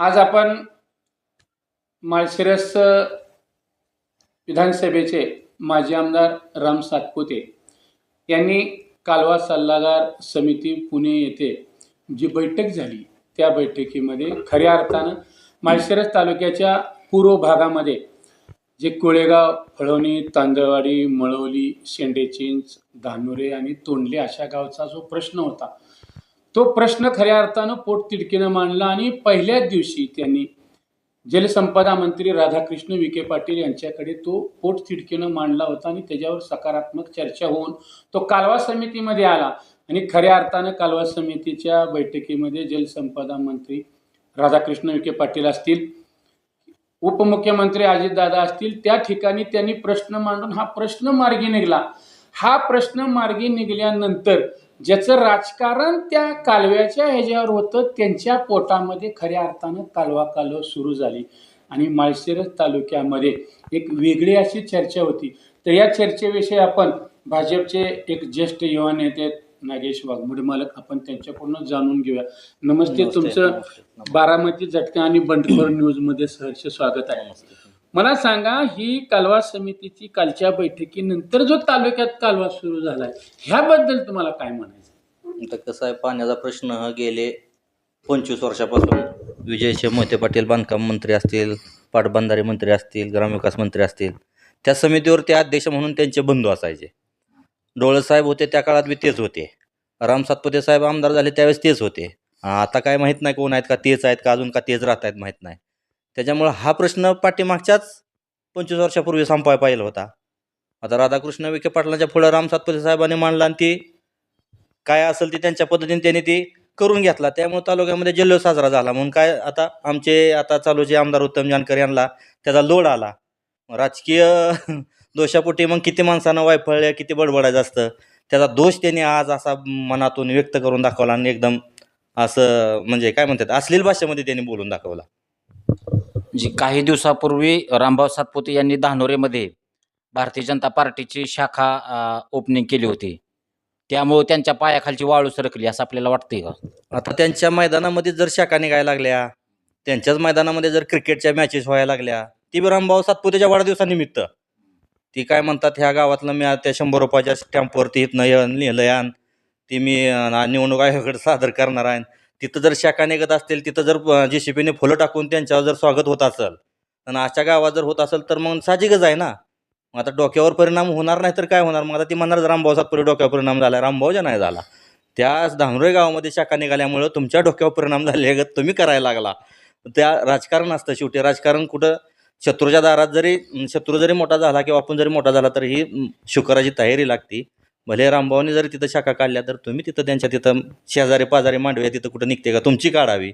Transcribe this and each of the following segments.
आज आपण माळशिरस विधानसभेचे माजी आमदार राम सातपुते यांनी कालवा सल्लागार समिती पुणे येथे जी बैठक झाली त्या बैठकीमध्ये खऱ्या अर्थानं माळशिरस तालुक्याच्या पूर्व भागामध्ये जे कोळेगाव फळवणी तांदळवाडी मळवली शेंडेचिंच धानुरे आणि तोंडले अशा गावचा जो प्रश्न होता तो प्रश्न खऱ्या अर्थानं पोटतिडकीनं मांडला आणि पहिल्याच दिवशी त्यांनी जलसंपदा मंत्री राधाकृष्ण विखे पाटील यांच्याकडे तो पोटतिडकीनं मांडला होता आणि त्याच्यावर सकारात्मक चर्चा होऊन तो कालवा समितीमध्ये आला. आणि खऱ्या अर्थानं कालवा समितीच्या बैठकीमध्ये जलसंपदा मंत्री राधाकृष्ण विखे पाटील असतील उपमुख्यमंत्री अजितदादा असतील त्या ठिकाणी त्यांनी प्रश्न मांडून हा प्रश्न मार्गी निघाला. हा प्रश्न मार्गी निघाल्यानंतर ज्याचं राजकारण त्या कालव्याच्या ह्याच्यावर होतं त्यांच्या पोटामध्ये खऱ्या अर्थानं कालवा कालव सुरू झाली. आणि माळशिरस तालुक्यामध्ये एक वेगळी अशी चर्चा होती. तर या चर्चेविषयी आपण भाजपचे एक ज्येष्ठ युवा नेते नागेश वाघमोडे मालक आपण त्यांच्याकडून जाणून घेऊया. नमस्ते तुमचं बारामती झटका आणि बंडखोर न्यूजमध्ये सहर्ष स्वागत आहे. मला सांगा ही कालवा समितीची कालच्या बैठकीनंतर जो तालुक्यात कालवा सुरू झालाय ह्याबद्दल तुम्हाला काय म्हणायचं? आता कसं आहे पाण्याचा प्रश्न हा गेले पंचवीस वर्षापासून. विजयचे मोहिते पाटील बांधकाम मंत्री असतील पाटबंधारे मंत्री असतील ग्रामविकास मंत्री असतील त्या समितीवर ते अध्यक्ष म्हणून त्यांचे बंधू असायचे. डोळेसाहेब होते त्या काळात बी तेच होते. राम सातपुते साहेब आमदार झाले त्यावेळेस तेच होते. आता काय माहीत नाही कोण आहेत का तेच आहेत का अजून का तेच राहत आहेत माहीत नाही. त्याच्यामुळं हा प्रश्न पाठीमागच्याच पंचवीस वर्षापूर्वी संपाय पाहिला होता. आता राधाकृष्ण विखे पाटलांच्या पुढं राम सातपुते साहेबांनी मांडला आणि ती काय असेल ते त्यांच्या पद्धतीने त्यांनी ते करून घेतला. त्यामुळे तालुक्यामध्ये जल्लोष साजरा झाला. म्हणून काय आता आमचे आता चालूचे आमदार उत्तम जानकर यांना त्याचा लोड आला. राजकीय दोषापोटी मग किती माणसानं वायफळल्या किती बडबडायचं असतं. त्याचा दोष त्यांनी आज असा मनातून व्यक्त करून दाखवला आणि एकदम असं म्हणजे काय म्हणतात अश्लील भाषेमध्ये त्यांनी बोलून दाखवला. जी काही दिवसापूर्वी रामभाऊ सातपुते यांनी धानोरेमध्ये भारतीय जनता पार्टीची शाखा ओपनिंग केली होती. त्यामुळे त्यांच्या पायाखालची वाळू सरकली असं आपल्याला वाटतंय का? आता त्यांच्या मैदानामध्ये जर शाखा निघायला लागल्या त्यांच्याच मैदानामध्ये जर क्रिकेटच्या मॅचेस व्हायला लागल्या ती बी रामभाऊ सातपुतेच्या वाढदिवसानिमित्त. ती काय म्हणतात ह्या गावातलं मी त्या शंभर रुपयाच्या स्टॅम्पवरती इथनं य- लिहिलं यान ती मी निवडणूक आयोगाकडे सादर करणार आहे तिथं जर शाखा निघत असतील तिथं जर जे सी पीने फुलं टाकून त्यांच्यावर जर स्वागत होत असेल आणि अशा गावात जर होत असेल तर मग साहजिकच आहे ना. मग आता डोक्यावर परिणाम होणार नाही तर काय होणार? मग आता ती म्हणणार रामभाऊ सातपुते डोक्यावर परिणाम झाला. रामभाऊच्या नाही झाला. त्या धानोरे गावामध्ये शाखा निघाल्यामुळं तुमच्या डोक्यावर परिणाम झाले तुम्ही करायला लागला. त्या राजकारण असतं शेवटी. राजकारण कुठं? शत्रूच्या दारात जरी शत्रू जरी मोठा झाला किंवा आपण जरी मोठा झाला तर ही शुक्राची तयारी लागते. भले रामभाऊने जरी तिथं शाखा काढल्या तर तुम्ही तिथं त्यांच्या तिथं शेजारी पाजारी मांडव्या तिथं कुठं निघते का? तुमची काढावी.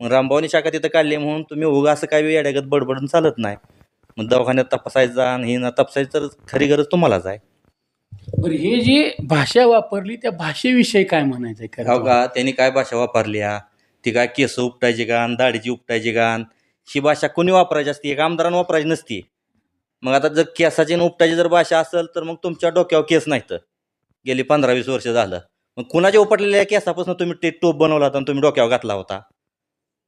मग रामभाऊनी शाखा तिथं काढली म्हणून तुम्ही उगा असं काही येड्यागत बडबडून चालत नाही. मग दवाखान्यात तपासायचा आणि ही ना तपासायचं तर खरी गरज तुम्हालाच आहे. बरं हे जी भाषा वापरली त्या भाषेविषयी काय म्हणायचंय हो खरं का त्यांनी काय भाषा वापरली हा ती काय केस उपटायची गाण दाढीची उपटायची गाण ही भाषा कोणी वापरायची असते? एक आमदारानं वापरायची नसती. मग आता जर केसाची आणि उपटायची जर भाषा असेल तर मग तुमच्या डोक्यावर केस नाहीत. गेली पंधरा वीस वर्ष झालं. मग कुणाच्या उपटलेल्या केसापासून तुम्ही ते टोप बनवला होता आणि तुम्ही डोक्यावर घातला होता?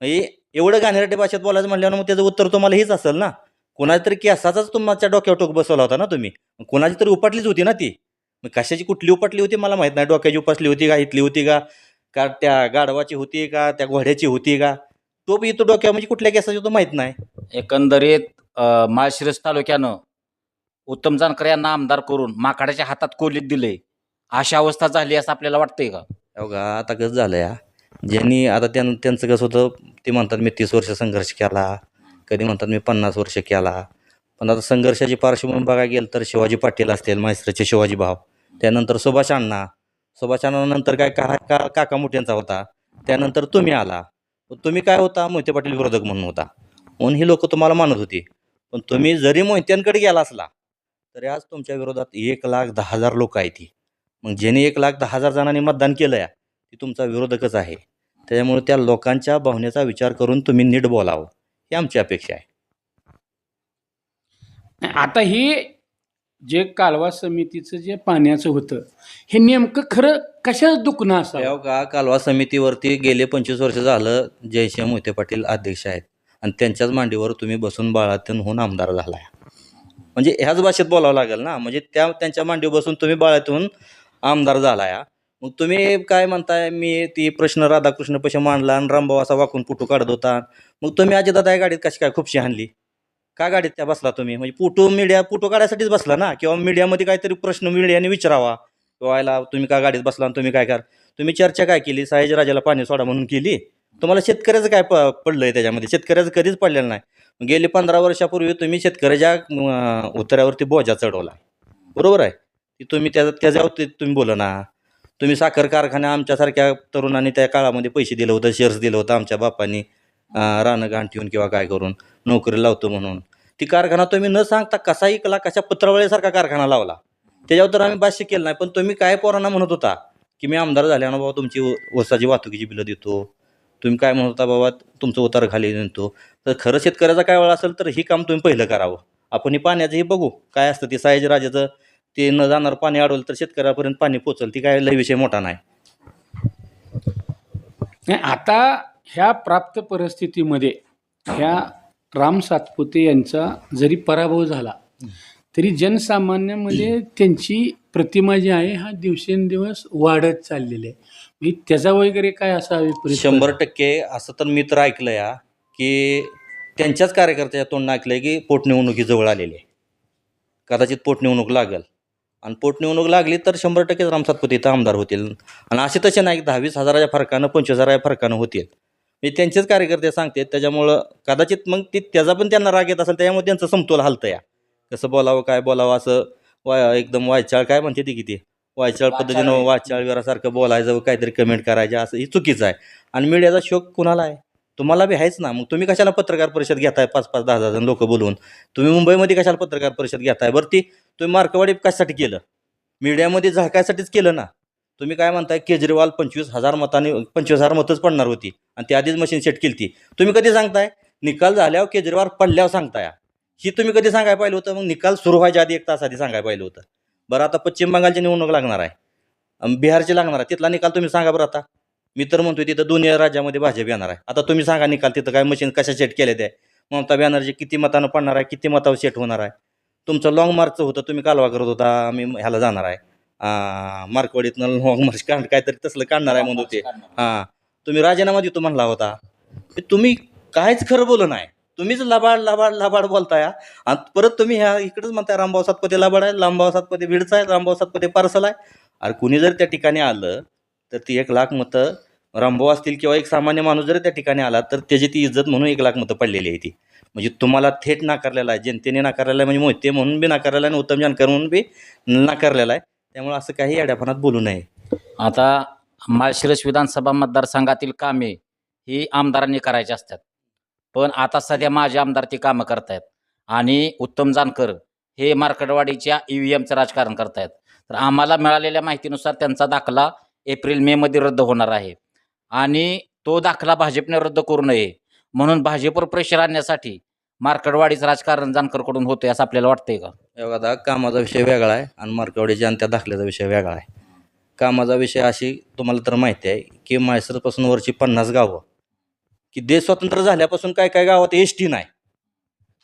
म्हणजे एवढं घाणेरड्या भाषेत बोलायचं म्हटल्यावर मग त्याचं उत्तर तुम्हाला हेच असेल ना? कोणाच्या तरी केसाचाच तुमच्या डोक्यावर टोक बसवला होता ना तुम्ही? कोणाची तरी उपटलीच होती ना ती? मग कशाची कुठली उपटली होती मला माहीत नाही. डोक्याची उपसली होती का इथली होती का? का त्या गाढवाची होती का? त्या घोड्याची होती का? तो बी तो डोक्यावर म्हणजे कुठल्या केसाची तो माहीत नाही. एकंदरीत अ, माळशिरस तालुक्यानं उत्तम जानकर यांना आमदार करून माकाड्याच्या हातात कोलीत दिले. अशा अवस्था झाली असं आपल्याला वाटतंय का? हो का आता कसं झालं या ज्यांनी आता त्यां त्यांचं कसं होतं ते म्हणतात मी तीस वर्ष संघर्ष केला. कधी म्हणतात मी पन्नास वर्ष केला. पण आता संघर्षाची पार्श्वभूमी बघायला गेलं तर शिवाजी पाटील असतील म्हैसरचे शिवाजी भाव त्यानंतर सुभाष अण्णा. सुभाष अण्णानंतर काय का का काका मोठ्यांचा होता. त्यानंतर तुम्ही आला. पण तुम्ही काय होता? मोहिते पाटील विरोधक म्हणून होता. म्हणून ही लोक तुम्हाला मानत होती. पण तुम्ही जरी मोहित्यांकडे गेला असला तरी आज तुमच्या विरोधात एक लाख दहा हजार लोक आहेत ती मग ज्याने एक लाख दहा हजार जणांनी मतदान केलं आहे ती तुमचा विरोधकच आहे. त्याच्यामुळे त्या लोकांच्या भावनेचा विचार करून तुम्ही नीट बोलावं. ही आमची अपेक्षा आहे. आता ही जे कालवा समितीचं जे पाण्याचं होतं हे नेमकं खरं कशाच दुखणं असावं? तेव्हा का कालवा समितीवरती गेले पंचवीस वर्ष झालं जयसिंह मोहिते पाटील अध्यक्ष आहेत. आणि त्यांच्याच मांडीवर तुम्ही बसून बाळातून होऊन आमदार झालाय. म्हणजे ह्याच भाषेत बोलावं लागेल ना? म्हणजे त्या त्यांच्या मांडीवर बसून तुम्ही बाळातून आमदार झालाय. मग तुम्ही काय म्हणताय मी ती प्रश्न राधाकृष्ण पैसे मांडला आणि रामभाऊ असा वाकून पुटू काढत होता. मग तुम्ही अजितदादा या गाडीत कशी काय खूपशी आणली का गाडीत त्या बसला तुम्ही? म्हणजे पुटू मीडिया पुटू काढायसाठीच बसला ना? किंवा मीडियामध्ये काहीतरी प्रश्न मीडियाने विचारावा. किंवा याला तुम्ही का गाडीत बसला आणि तुम्ही काय करा? तुम्ही चर्चा काय केली? राजाला पाणी सोडा म्हणून केली? तुम्हाला शेतकऱ्याचं काय प पडलं आहे त्याच्यामध्ये? शेतकऱ्याचं कधीच पडलेलं नाही. गेली पंधरा वर्षापूर्वी तुम्ही शेतकऱ्याच्या उतऱ्यावरती बोजा चढवला. बरोबर आहे? की तुम्ही त्या त्याच्यावरती तुम्ही बोला ना तुम्ही साखर कारखाना आमच्यासारख्या तरुणांनी त्या काळामध्ये पैसे दिलं होतं शेअर्स दिलं होतं आमच्या बापांनी. रानं घाण ठेवून किंवा काय करून नोकरी लावतो म्हणून. ती कारखाना तुम्ही न सांगता कसा इकला कशा पत्रावळीसारखा कारखाना लावला? त्याच्यावर तर आम्ही भाष्य केलं नाही पण तुम्ही काय पोरांना म्हणत होता की मी आमदार झाल्यानं बाबा तुमची वसाची वाहतुकीची बिलं देतो. तुम्ही काय म्हणत होता बाबा तुमचं उतार खाली नेतो. तर खरं शेतकऱ्याचा काय वेळ असेल तर ही काम तुम्ही पहिलं करावं. आपण हे पाण्याचं हे बघू काय असतं ते सायाजी राजाचं ते न जाणार पाणी अडवलं तर शेतकऱ्यापर्यंत पाणी पोचल ती काय लय विषय मोठा नाही. नाही, आता ह्या प्राप्त परिस्थितीमध्ये ह्या राम सातपुते यांचा जरी पराभव झाला तरी जनसामान्यामध्ये त्यांची प्रतिमा जी आहे हा दिवसेंदिवस वाढत चाललेली आहे. म्हणजे त्याचा वगैरे काय असा विपरीत शंभर टक्के असं तर मी तर ऐकलं या की त्यांच्याच कार्यकर्त्याच्या तोंडनं ऐकलंय की पोटनिवडणुकी जवळ आलेली आहे. कदाचित पोटनिवडणूक लागल. आणि पोटनिवडणूक लागली तर शंभर टक्केच राम सातपुते इथं आमदार होतील. आणि असे तसे नाही दहा वीस हजाराच्या फरकानं पंचवीस हजाराच्या फरकानं होतील. म्हणजे त्यांचेच कार्यकर्ते सांगतात त्याच्यामुळं कदाचित मग ती त्याचा पण त्यांना राग येत असेल त्यामुळे त्यांचं समतोल हलतं या कसं बोलावं काय बोलावं असं वा एकदम वायचाळ काय म्हणते ती किती? वायचाळ पद्धतीनं वाचाळ. वाचाळ विरासारखं बोलायचं काहीतरी कमेंट करायचं असं ही चुकीचं आहे. आणि मीडियाचा शोक कुणाला आहे? तुम्हाला बी आहेच ना. मग तुम्ही कशाला पत्रकार परिषद घेताय पाच पाच दहा दहा जण लोक बोलवून तुम्ही मुंबईमध्ये कशाला पत्रकार परिषद घेताय? बरं ती तुम्ही मार्कवाडी कशासाठी केलं? मीडियामध्ये झाकायसाठीच केलं ना. तुम्ही काय म्हणताय केजरीवाल पंचवीस हजार मतांनी पंचवीस हजार मतच पडणार होती. आणि ती आधीच मशीन सेट केली ती तुम्ही कधी सांगताय निकाल झाल्यावर केजरीवाल पडल्यावर सांगताय? ही तुम्ही कधी सांगायला पाहिलं होतं? मग निकाल सुरू व्हायच्या आधी एक तास आधी सांगायला पाहिलं होतं. बरं आता पश्चिम बंगालची निवडणूक लागणार आहे. बिहारची लागणार आहे. तिथला निकाल तुम्ही सांगा बरं आता. मी तर म्हणतोय तिथं दोन्ही राज्यामध्ये भाजप येणार आहे. आता तुम्ही सांगा निकाल तिथं काय मशीन कशा सेट केले ते ममता बॅनर्जी किती मतानं पडणार आहे? किती मतावर सेट होणार आहे? तुमचं लॉंग मार्चचं होतं तुम्ही कालवा करत होता आम्ही ह्याला जाणार आहे. आ, मार्कवाडीतनं लॉंग मार्च काढ काहीतरी तसलं काढणार आहे म्हणत होते. हां तुम्ही राजीनामा देतो म्हणला होता. तुम्ही काहीच खरं बोलू नाही. तुम्हीच लबाड लबाड लबाड बोलताय आणि परत तुम्ही ह्या इकडेच म्हणताय रामभाऊ सातपते लबाड आहे रामभाऊ सातपते भिडचा आहे रामभाऊ सातपते पार्सल आहे. अरे कुणी जर त्या ठिकाणी आलं तर ती एक लाख मतं रामभाऊ असतील किंवा एक सामान्य माणूस जरी त्या ठिकाणी आला तर त्याची ती इज्जत म्हणून एक लाख मतं पडलेली आहे ती. म्हणजे तुम्हाला थेट नाकारलेला आहे जनतेने नाकारलेला आहे म्हणजे मोहिते म्हणून बी नाकारलेला आहे आणि उत्तम जानकर म्हणून बी नाकारलेला आहे. त्यामुळे असं काही अड्यापणात बोलू नये. आता माळशिरस विधानसभा मतदारसंघातील कामे ही आमदारांनी करायची असतात. पण आता सध्या माझे आमदार ती कामं करतायत. आणि उत्तम जानकर हे मार्केटवाडीच्या ई व्ही एमचं राजकारण करतायत. तर आम्हाला मिळालेल्या माहितीनुसार त्यांचा दाखला एप्रिल मे मध्ये रद्द होणार आहे. आणि तो दाखला भाजपने रद्द करू नये. म्हणून भाजपवर प्रेशर आणण्यासाठी मार्कडवाडीचं राजकारण जानकरकडून होतंय असं आपल्याला वाटतंय का? हे कामाचा विषय वेगळा आहे आणि मार्कवडीच्या आणि त्या दाखल्याचा विषय वेगळा आहे. कामाचा विषय अशी तुम्हाला तर माहिती आहे की मायसरपासून वरची पन्नास गावं. की देश स्वतंत्र झाल्यापासून काय काय गावात एस टी नाही.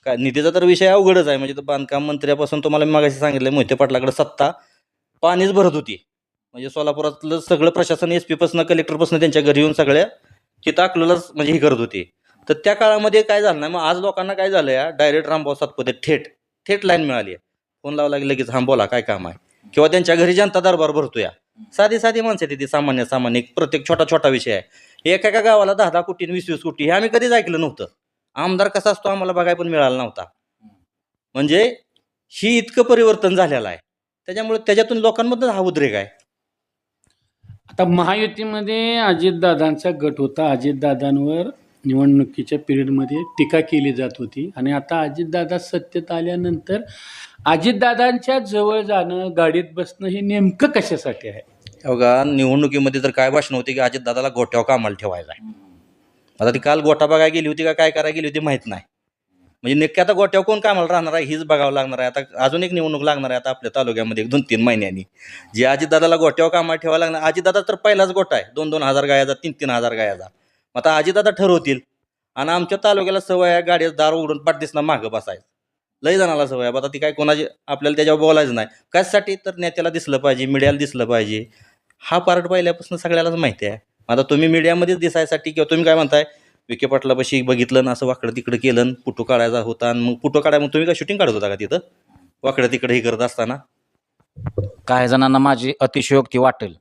काय निधीचा तर विषय अवघडच आहे. म्हणजे तर बांधकाम मंत्र्यापासून तुम्हाला मी मागाशी सांगितलं मोहिते पाटलाकडे सत्ता. पाणीच भरत होती. म्हणजे सोलापुरातलं सगळं प्रशासन एस पीपासून कलेक्टरपासून त्यांच्या घरी येऊन सगळ्या तिथं अकलूलाच म्हणजे ही करत होती. तर त्या काळामध्ये काय झालं नाही मग आज लोकांना काय झालं या? डायरेक्ट रामभाऊ सातपुते थेट थेट लाईन मिळाली आहे. फोन लावला लागेल लगेच हां बोला काय काम आहे? किंवा त्यांच्या घरी जनता दरबार भरतो या. साधी साधी माणसं आहेत ती सामान्य सामान्य प्रत्येक छोटा छोटा विषय आहे. एका एका गावाला दहा दहा कोटी वीस वीस कोटी हे आम्ही कधीच ऐकलं नव्हतं. आमदार कसा असतो आम्हाला बघायला पण मिळाला नव्हता. म्हणजे ही इतकं परिवर्तन झालेलं आहे. त्याच्यामुळे त्याच्यातून लोकांमधून हा उद्रेक आहे. आता महायुतीमध्ये अजितदादांचा गट होता. अजितदादांवर निवडणुकीच्या पिरियडमध्ये टीका केली जात होती. आणि आता अजितदादा सत्तेत आल्यानंतर अजितदादांच्या जवळ जाणं गाडीत बसणं हे नेमकं कशासाठी आहे? बघा निवडणुकीमध्ये तर काय भाषण होती की अजितदादाला गोठ्यावर कामाला ठेवायचा आहे. आता ती काल गोटा बघायला गेली होती का काय करायला गेली होती माहीत नाही. म्हणजे नक्की आता गोट्यावर कोण कामाला राहणार आहे हीच बघावं लागणार आहे. आता अजून एक निवडणूक लागणार आहे आता आपल्या तालुक्यामध्ये एक दोन तीन महिन्यांनी. जे आजीदादाला गोट्यावर कामाला ठेवावं लागणार आजीदादा तर पहिलाच गोटा आहे. दोन दोन हजार गायाचा तीन तीन हजार गायाचा. मग आता आजीदादा ठरवतील. आणि आमच्या तालुक्याला सवय आहे गाडीचं दार उघडून पाठ दिसणार मागं बसायचं. लय जणाला सवय आहे. आता ती काय कोणाची आपल्याला त्याच्यावर बोलायचं नाही. कशासाठी तर नेत्याला दिसलं पाहिजे मीडियाला दिसलं पाहिजे. हा पार्ट पहिल्यापासून सगळ्यालाच माहिती आहे. आता तुम्ही मीडियामध्येच दिसायसाठी किंवा तुम्ही काय म्हणताय विखे पाटलापाशी बघितलं ना असं वाकडं तिकडं केलं फोटो काढायचा होता आणि मग फोटो काढाय मग तुम्ही काय शूटिंग काढत होता का तिथं? वाकडं तिकडं हे करत असताना? काही जणांना माझी अतिशयोक्ती वाटेल.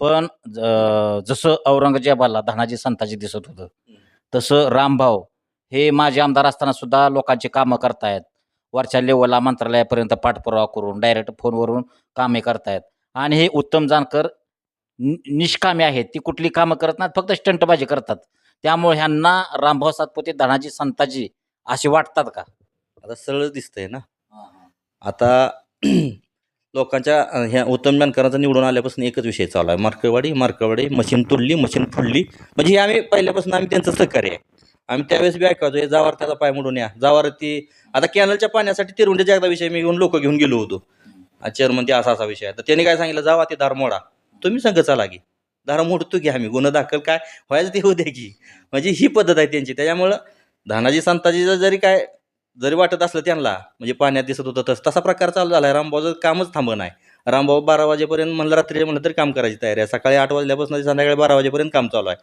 पण ज- जसं औरंगजेबाला धनाजी संताजी दिसत होतं तसं रामभाऊ हे माझे आमदार असताना सुद्धा लोकांची कामं करतायत. वरच्या लेवलला मंत्रालयापर्यंत पाठपुरावा करून डायरेक्ट फोनवरून कामे करतायत. आणि हे उत्तम जानकर नि- निष्कामे आहेत. ती कुठली कामं करत नाहीत फक्त स्टंटबाजी करतात. त्यामुळे ह्यांना रामभाऊ सातपुते धनाजी संताजी असे वाटतात का? आता सरळ दिसतंय ना. आता लोकांच्या ह्या उत्तम जानकरांचा निवडून आल्यापासून एकच विषय चालू आहे. मार्कवाडी मार्कवाडी मशीन तुडली मशीन फुडली. म्हणजे हे आम्ही पहिल्यापासून आम्ही त्यांचं सहकार्य आहे. आम्ही त्यावेळेस बी ऐकायचो हे जावार त्याचा पाय मोडून या. जावार ती आता कॅनलच्या पाण्यासाठी तिरुंड्याच्या एकदा विषय मी घेऊन लोक घेऊन गेलो होतो. चेअरमन ते असा असा विषय आहे. तर त्यांनी काय सांगितलं? जावा ते दार मोडा. तुम्ही संघ चला की. धारा मोडतो की आम्ही. गुन्हा दाखल काय व्हायचं ते होऊ दे की. म्हणजे ही पद्धत आहे त्यांची. त्याच्यामुळं धानाजी संताजीचं जरी काय जरी वाटत असलं त्यांना म्हणजे पाण्यात दिसत होतं तस. तसा प्रकार चालू झाला आहे रामभाऊचं कामच थांबं आहे. रामभाऊ बारा वाजेपर्यंत म्हणलं रात्री म्हणलं तरी काम करायची तयारी आहे. सकाळी आठ वाजल्यापासून संध्याकाळी बारा वाजेपर्यंत काम चालू आहे.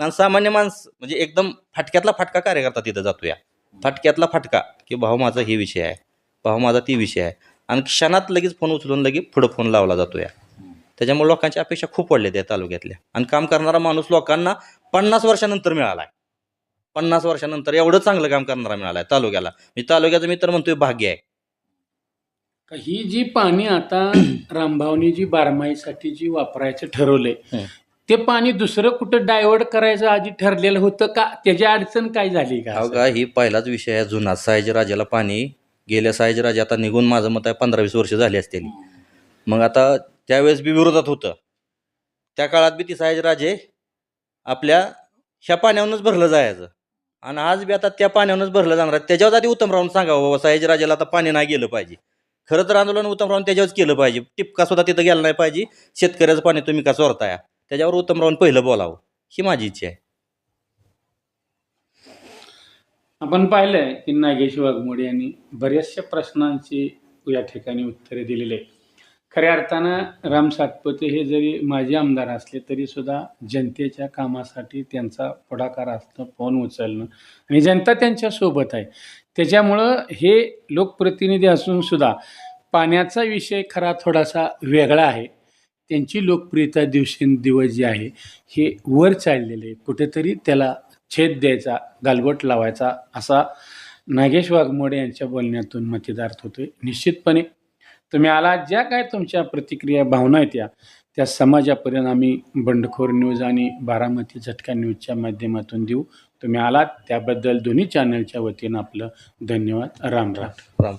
आणि सामान्य माणस म्हणजे एकदम फाटक्यातला फाटका कार्यकर्ता तिथं जातो या फाटक्यातला फाटका की भाऊ माझा हे विषय आहे. भाऊ माझा ती विषय आहे. आणि क्षणात लगेच फोन उचलून लगेच पुढं फोन लावला जातो या त्याच्यामुळे लोकांची अपेक्षा खूप वाढल्या त्या तालुक्यातल्या. आणि काम करणारा माणूस लोकांना पन्नास वर्षानंतर मिळाला आहे पन्नास वर्षानंतर एवढं चांगलं काम करणारा मिळाला आहे तालुक्याला. मी तालुक्याचं मी तर म्हणतोय भाग्य आहे. का ही जी पाणी आता रामभावनी जी बारमाहीसाठी जी वापरायचं ठरवलंय. ते पाणी दुसरं कुठं डायव्हर्ट करायचं आधी ठरलेलं होतं का? त्याची अडचण काय झाली का? हो का ही पहिलाच विषय आहे जुना. सायजराजाला पाणी गेल्या सायजराजा आता निघून माझं मत आहे पंधरा वीस वर्ष झाली असतील. मग आता त्यावेळेस बी विरोधात होतं. त्या काळात बी ती सायजराजे आपल्या ह्या पाण्यावरूनच भरलं जायचं. आणि आज बी आता त्या पाण्यावरूनच भरलं जाणार आहे. त्याच्यावर आधी उत्तम राहून सांगावं बाबा सायजराजेला आता पाणी नाही गेलं पाहिजे. खरं तर आंदोलन उत्तम राहून त्याच्यावरच केलं पाहिजे. टिपका सुद्धा तिथं गेला नाही पाहिजे. शेतकऱ्याचं पाणी तुम्ही का चोरताय त्याच्यावर उत्तमरावून पहिलं बोलावं. ही माझी इच्छा आहे. आपण पाहिलंय की नागेश वाघमोडे यांनी बऱ्याचशा प्रश्नांची या ठिकाणी उत्तरे दिलेली आहे खऱ्या अर्थानं राम सातपुते हे जरी माजी आमदार असले तरी सुद्धा जनतेच्या कामासाठी त्यांचा पुढाकार असणं फोन उचलणं. आणि जनता त्यांच्यासोबत आहे. त्याच्यामुळं हे लोकप्रतिनिधी असून सुद्धा पाण्याचा विषय खरा थोडासा वेगळा आहे. त्यांची लोकप्रियता दिवसेंदिवस जी आहे हे वर चाललेले आहे. कुठेतरी त्याला छेद द्यायचा गालबोट लावायचा असा नागेश वाघमोडे यांच्या बोलण्यातून मतिदार्थ होतोय. निश्चितपणे तुम्ही आला ज्या काय तुमच्या प्रतिक्रिया भावना आहेत त्या त्या समाजापर्यंत आम्ही बंडखोर न्यूज आणि बारामती झटका न्यूजच्या माध्यमातून देऊ. तुम्ही आलात त्याबद्दल दोन्ही चॅनलच्या वतीनं आपलं धन्यवाद. राम राम. राम.